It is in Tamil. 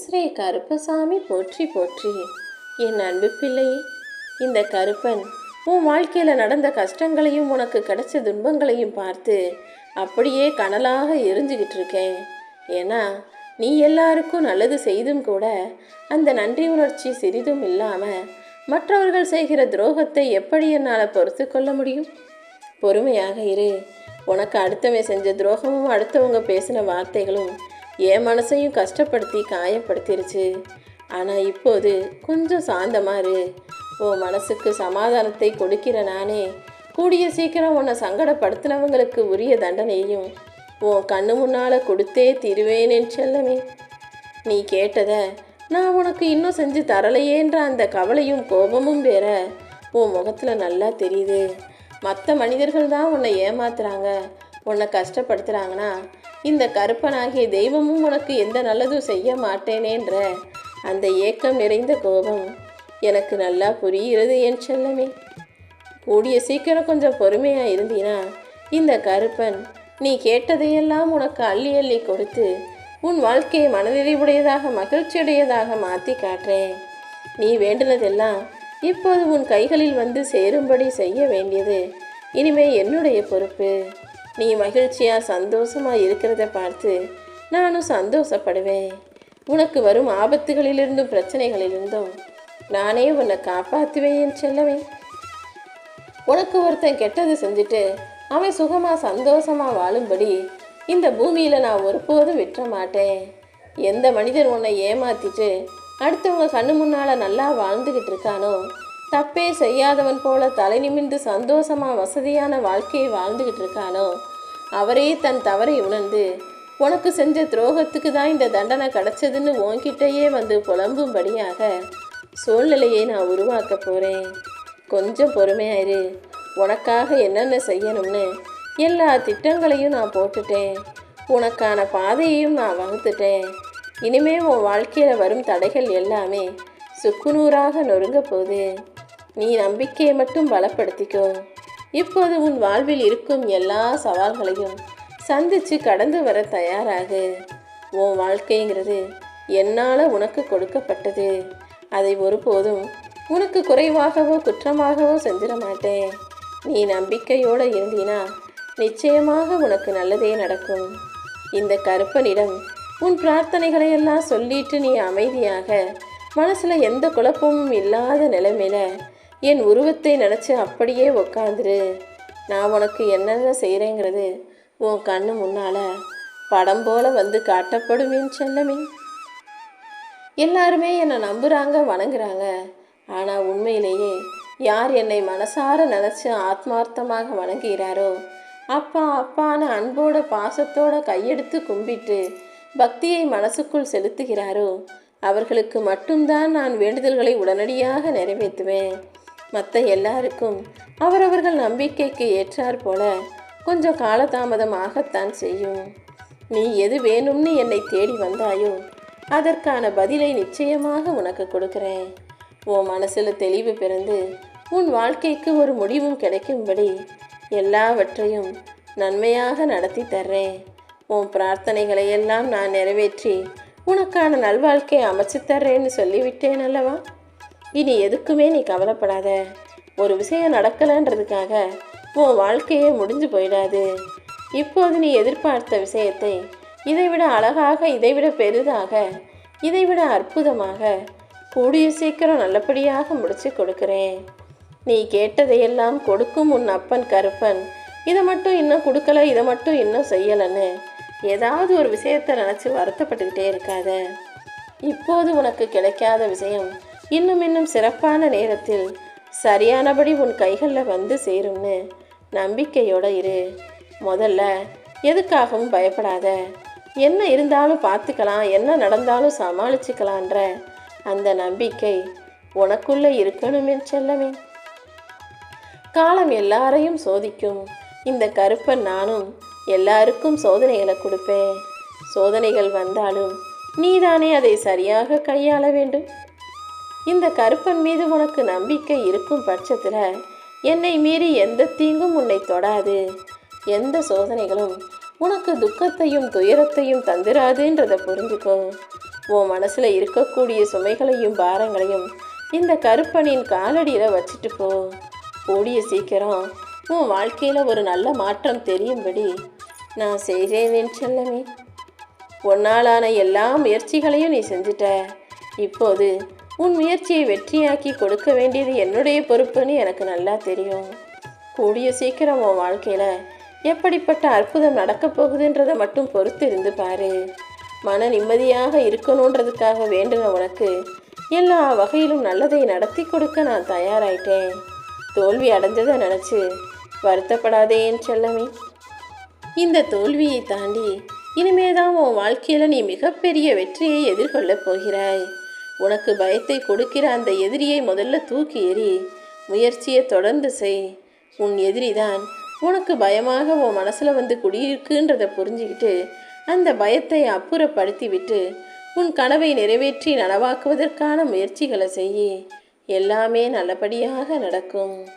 ஸ்ரீ கருப்பசாமி போற்றி போற்றி. என் அன்பு பிள்ளையே இந்த கருப்பன் உன் வாழ்க்கையில் நடந்த கஷ்டங்களையும் உனக்கு கிடைச்ச துன்பங்களையும் பார்த்து அப்படியே கனலாக எரிஞ்சுக்கிட்டு இருக்கேன். ஏன்னா நீ எல்லாருக்கும் நல்லது செய்தும் கூட அந்த நன்றி உணர்ச்சி சிறிதும் இல்லாமல் மற்றவர்கள் செய்கிற துரோகத்தை எப்படி என்னால் பொறுத்து கொள்ள முடியும்? பொறுமையாக இரு. உனக்கு அடுத்தவன் செஞ்ச துரோகமும் அடுத்தவங்க பேசின வார்த்தைகளும் என் மனசையும் கஷ்டப்படுத்தி காயப்படுத்திருச்சு. ஆனால் இப்போது கொஞ்சம் சாந்தமாரு உன் மனசுக்கு சமாதானத்தை கொடுக்கிற நானே கூடிய சீக்கிரம் உன்னை சங்கடப்படுத்தினவங்களுக்கு உரிய தண்டனையும் உன் கண்ணு முன்னால் கொடுத்தே தீருவேனேன் செல்லமே. நீ கேட்டதை நான் உனக்கு இன்னும் செஞ்சு தரலையேன்ற அந்த கவலையும் கோபமும் வேற உன் முகத்தில் நல்லா தெரியுது. மற்ற மனிதர்கள் தான் உன்னை ஏமாத்துறாங்க. உன்னை கஷ்டப்படுத்துகிறாங்கன்னா இந்த கருப்பனாகிய தெய்வமும் உனக்கு எந்த நல்லதும் செய்ய மாட்டேனேன்ற அந்த ஏக்கம் நிறைந்த கோபம் எனக்கு நல்லா புரிகிறது என் செல்லமே. கூடிய சீக்கிரம் கொஞ்சம் பொறுமையாக இருந்தீனா இந்த கருப்பன் நீ கேட்டதையெல்லாம் உனக்கு அள்ளி அள்ளி கொடுத்து உன் வாழ்க்கையை மனநிறைவுடையதாக மகிழ்ச்சியுடையதாக மாற்றி காட்டுறேன். நீ வேண்டினதெல்லாம் இப்போது உன் கைகளில் வந்து சேரும்படி செய்ய வேண்டியது இனிமே என்னுடைய பொறுப்பு. நீ மகிழ்ச்சியாக சந்தோஷமாக இருக்கிறத பார்த்து நானும் சந்தோஷப்படுவேன். உனக்கு வரும் ஆபத்துகளிலிருந்தும் பிரச்சனைகளிலிருந்தும் நானே உன்னை காப்பாற்றுவேன் என் செல்லவேன் உனக்கு ஒருத்தன் கெட்டது செஞ்சுட்டு அவன் சுகமாக சந்தோஷமா வாழும்படி இந்த பூமியில் நான் ஒருபோதும் விட்டுற மாட்டேன் எந்த மனிதர் உன்னை ஏமாத்திட்டு அடுத்தவங்க கண்ணு முன்னால் நல்லா வாழ்ந்துக்கிட்டு இருக்கானோ தப்பே செய்யாதவன் போல தலை நிமிர்ந்து சந்தோஷமா வசதியான வாழ்க்கையை வாழ்ந்துக்கிட்டு இருக்கானோ? அவரே தன் தவறை உணர்ந்து உனக்கு செஞ்ச துரோகத்துக்கு தான் இந்த தண்டனை கிடச்சதுன்னு உன்கிட்டயே வந்து புலம்பும்படியாக சூழ்நிலையை நான் உருவாக்க போகிறேன் கொஞ்சம் பொறுமையாயிரு. உனக்காக என்னென்ன செய்யணும்னு எல்லா திட்டங்களையும் நான் போட்டுட்டேன். உனக்கான பாதையையும் நான் வகுத்துட்டேன். இனிமே உன் வாழ்க்கையில் வரும் தடைகள் எல்லாமே சுக்குநூறாக நொறுங்க போகுது. நீ நம்பிக்கையை மட்டும் பலப்படுத்திக்கோ. இப்போது உன் வாழ்வில் இருக்கும் எல்லா சவால்களையும் சந்தித்து கடந்து வர தயாராகு. உன் வாழ்க்கைங்கிறது என்னால் உனக்கு கொடுக்கப்பட்டது. அதை ஒருபோதும் உனக்கு குறைவாகவோ குற்றமாகவோ செஞ்சிட மாட்டேன். நீ நம்பிக்கையோடு இருந்தினா நிச்சயமாக உனக்கு நல்லதே நடக்கும். இந்த கருப்பனிடம் உன் பிரார்த்தனைகளை எல்லாம் சொல்லிட்டு நீ அமைதியாக மனசில் எந்த குழப்பமும் இல்லாத நிலைமையில என் உருவத்தை நினச்சி அப்படியே உக்காந்துரு. நான் உனக்கு என்னென்ன செய்கிறேங்கிறது உன் கண்ணு முன்னால் படம் போல வந்து காட்டப்படுமேன்னு செல்லமே. எல்லாருமே என்னை நம்புகிறாங்க வணங்குறாங்க. ஆனால் உண்மையிலேயே யார் என்னை மனசார நினச்சி ஆத்மார்த்தமாக வணங்குகிறாரோ அப்பா அப்பான அன்போட பாசத்தோட கையெடுத்து கும்பிட்டு பக்தியை மனசுக்குள் செலுத்துகிறாரோ அவர்களுக்கு மட்டும்தான் நான் வேண்டுதல்களை உடனடியாக நிறைவேற்றுவேன். மற்ற எல்லாருக்கும் அவரவர்கள் நம்பிக்கைக்கு ஏற்றாற் போல கொஞ்சம் காலதாமதமாகத்தான் செய்யும். நீ எது வேணும்னு என்னை தேடி வந்தாயோ அதற்கான பதிலை நிச்சயமாக உனக்கு கொடுக்கிறேன். உன் மனசில் தெளிவு பிறந்து உன் வாழ்க்கைக்கு ஒரு முடிவும் கிடைக்கும்படி எல்லாவற்றையும் நன்மையாக நடத்தி தர்றேன். உன் பிரார்த்தனைகளை எல்லாம் நான் நிறைவேற்றி உனக்கான நல்வாழ்க்கை அமைச்சு தர்றேன்னு சொல்லிவிட்டேன் அல்லவா? இனி எதுக்குமே நீ கவலைப்படாத. ஒரு விஷயம் நடக்கலைன்றதுக்காக உன் வாழ்க்கையே முடிஞ்சு போயிடாது. இப்போது நீ எதிர்பார்த்த விஷயத்தை இதைவிட அழகாக இதைவிட பெரிதாக இதைவிட அற்புதமாக கூடிய சீக்கிரம் நல்லபடியாக முடிச்சு கொடுக்குறேன். நீ கேட்டதையெல்லாம் கொடுக்கும் உன் அப்பன் கருப்பன். இதை மட்டும் இன்னும் கொடுக்கல இதை மட்டும் இன்னும் செய்யலைன்னு ஏதாவது ஒரு விஷயத்தை நினச்சி வருத்தப்பட்டுக்கிட்டே இருக்காத. இப்போது உனக்கு கிடைக்காத விஷயம் இன்னும் இன்னும் சிறப்பான நேரத்தில் சரியானபடி உன் கைகளில் வந்து சேரும்னு நம்பிக்கையோடு இரு. முதல்ல எதுக்காகவும் பயப்படாத. என்ன இருந்தாலும் பார்த்துக்கலாம் என்ன நடந்தாலும் சமாளிச்சுக்கலான்ற அந்த நம்பிக்கை உனக்குள்ளே இருக்கணுமே செல்லமே. காலம் எல்லாரையும் சோதிக்கும். இந்த கருப்பன் நானும் எல்லாருக்கும் சோதனைகளை கொடுப்பேன். சோதனைகள் வந்தாலும் நீதானே அதை சரியாக கையாள வேண்டும். இந்த கருப்பன் மீது உனக்கு நம்பிக்கை இருக்கும் பட்சத்தில் என்னை மீறி எந்த தீங்கும் உன்னை தொடாது. எந்த சோதனைகளும் உனக்கு துக்கத்தையும் துயரத்தையும் தந்திராதுன்றதை புரிஞ்சுக்கோ. உன் மனசில் இருக்கக்கூடிய சுமைகளையும் பாரங்களையும் இந்த கருப்பனின் காலடியில் வச்சுட்டு போ. கூடிய சீக்கிரம் உன் வாழ்க்கையில் ஒரு நல்ல மாற்றம் தெரியும்படி நான் செய்கிறேன் என் செல்லமே. உன்னாலான எல்லா முயற்சிகளையும் நீ செஞ்சுட்ட. இப்போது உன் முயற்சியை வெற்றியாக்கி கொடுக்க வேண்டியது என்னுடைய பொறுப்புன்னு எனக்கு நல்லா தெரியும். கூடிய சீக்கிரம் உன் வாழ்க்கையில் எப்படிப்பட்ட அற்புதம் நடக்கப் போகுதுன்றதை மட்டும் பொறுத்து இருந்து பாரு. மன நிம்மதியாக இருக்கணுன்றதுக்காக வேண்டுன உனக்கு எல்லா வகையிலும் நல்லதை நடத்தி கொடுக்க நான் தயாராயிட்டேன். தோல்வி அடைஞ்சதை நினச்சி வருத்தப்படாதே என் செல்லமே. இந்த தோல்வியை தாண்டி இனிமேதான் உன் வாழ்க்கையில் நீ மிகப்பெரிய வெற்றியை எதிர்கொள்ளப் போகிறாய். உனக்கு பயத்தை கொடுக்கிற அந்த எதிரியை முதல்ல தூக்கி எறி முயற்சியை தொடர்ந்து செய். உன் எதிரிதான் உனக்கு பயமாக உன் மனசில் வந்து குடியிருக்குன்றதை புரிஞ்சுக்கிட்டு அந்த பயத்தை அப்புறப்படுத்தி விட்டு உன் கனவை நிறைவேற்றி நனவாக்குவதற்கான முயற்சிகளை செய்யி. எல்லாமே நல்லபடியாக நடக்கும்.